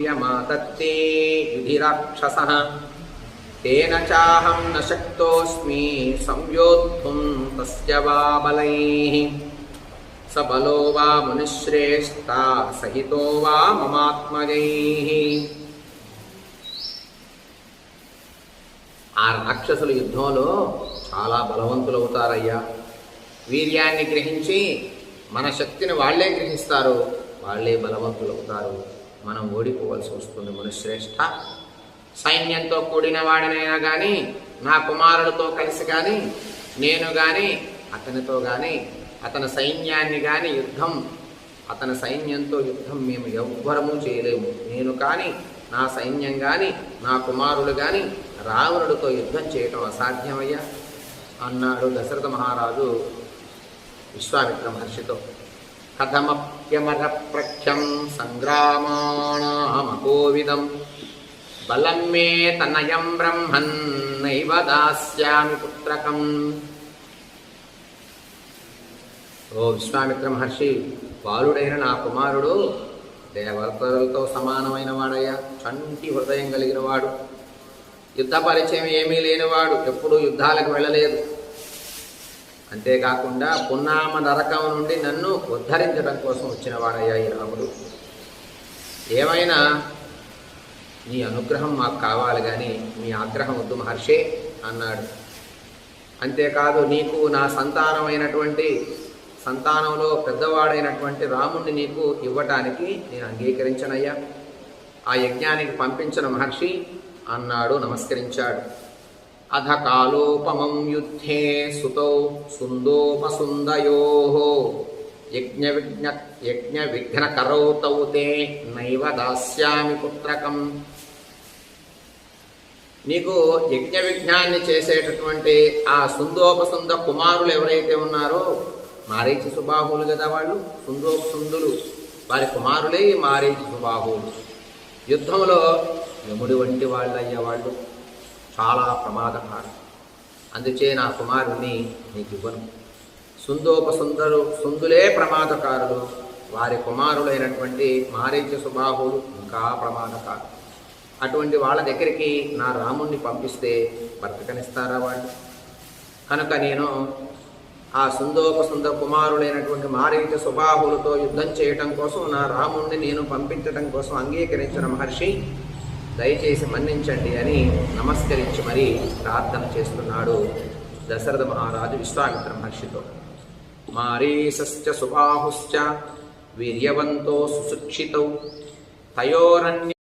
यमादत्ते युधिराक्षसः तेन चाहं न शक्तोऽस्मि संयोद्धुं तस्य वा बलैः स बलो वा मुनिश्रेष्ठा सहितो वा ममात्मजैः ఆ రాక్షసుల యుద్ధంలో చాలా బలవంతులు అవుతారయ్యా వీర్యాన్ని గ్రహించి మన శక్తిని వాళ్ళే గ్రహిస్తారు వాళ్ళే బలవంతులు అవుతారు మనం ఓడిపోవలసి వస్తుంది మునిశ్రేష్ఠ సైన్యంతో కూడిన వాడినైనా కానీ నా కుమారుడితో కలిసి కానీ నేను కానీ అతనితో కానీ అతని సైన్యాన్ని కానీ యుద్ధం అతని సైన్యంతో యుద్ధం మేము ఎవ్వరము చేయలేము. నేను కానీ నా సైన్యం కానీ నా కుమారుడు కానీ రావణుడితో యుద్ధం చేయటం అసాధ్యమయ్యా? అన్నాడు దశరథ మహారాజు విశ్వామిత్ర మహర్షితో. కథమప్యమర ప్రఖ్యం సంగ్రామాణమకోవిదం బలం మే తనయం బ్రహ్మన్నైవ దాస్యామి పుత్రకం ఓ విశ్వామిత్ర మహర్షి బాలుడైన నా కుమారుడు దేవతలతో సమానమైన వాడయ్యా చంటి హృదయం కలిగిన వాడు. యుద్ధ పరిచయం ఏమీ లేనివాడు ఎప్పుడూ యుద్ధాలకు వెళ్ళలేదు. అంతేకాకుండా పున్నామ నరకం నుండి నన్ను ఉద్ధరించడం కోసం వచ్చిన వాడయ్యా ఈ రాముడు. ఏమైనా నీ అనుగ్రహం మాకు కావాలి కానీ మీ ఆగ్రహం వద్దు మహర్షే అన్నాడు. అంతేకాదు నీకు నా సంతానమైనటువంటి సంతానంలో పెద్దవాడైనటువంటి రాముణ్ణి నీకు ఇవ్వటానికి నేను అంగీకరించనయ్యా. ఆ యజ్ఞానికి పంపించిన మహర్షి అన్నాడు నమస్కరించాడు. అధ కాలోపమం యుద్ధే సుతౌ సుందోపసుందయో. యజ్ఞ విఘ్న యజ్ఞ విఘ్న తే నైవ దాస్యామి పుత్రకం. నీకు యజ్ఞ విఘ్నాన్ని చేసేటటువంటి ఆ సుందోపసుంద కుమారులు ఎవరైతే ఉన్నారో మారీచి సుబాహులు కదా వాళ్ళు? సుందోపసుందులు. వారి కుమారులే మారీచి సుబాహులు యుద్ధంలో యముడి వంటి వాళ్ళు అయ్యేవాళ్ళు చాలా ప్రమాదకారం. అందుచే నా కుమారుణ్ణి నీకు ఇవ్వను సుందోపసుందరు సుందులే ప్రమాదకారులు. వారి కుమారులైనటువంటి మారీచ సుబాహులు ఇంకా ప్రమాదకారు. అటువంటి వాళ్ళ దగ్గరికి నా రాముణ్ణి పంపిస్తే బ్రతకనిస్తారా వాళ్ళు? కనుక నేను ఆ సుందోపసుంద కుమారులైనటువంటి మారీచ సుబాహులతో యుద్ధం చేయటం కోసం నా రాముణ్ణి నేను పంపించడం కోసం అంగీకరించిన మహర్షి దయచేసి మన్నించండి అని నమస్కరించి మరీ ప్రార్థన చేస్తున్నాడు దశరథ మహారాజు విశ్వామిత్ర మహర్షితో. మారీశ్చ సుబాహుశ్చ వీర్యవంతో సుశిక్షితౌ. తయోరన్య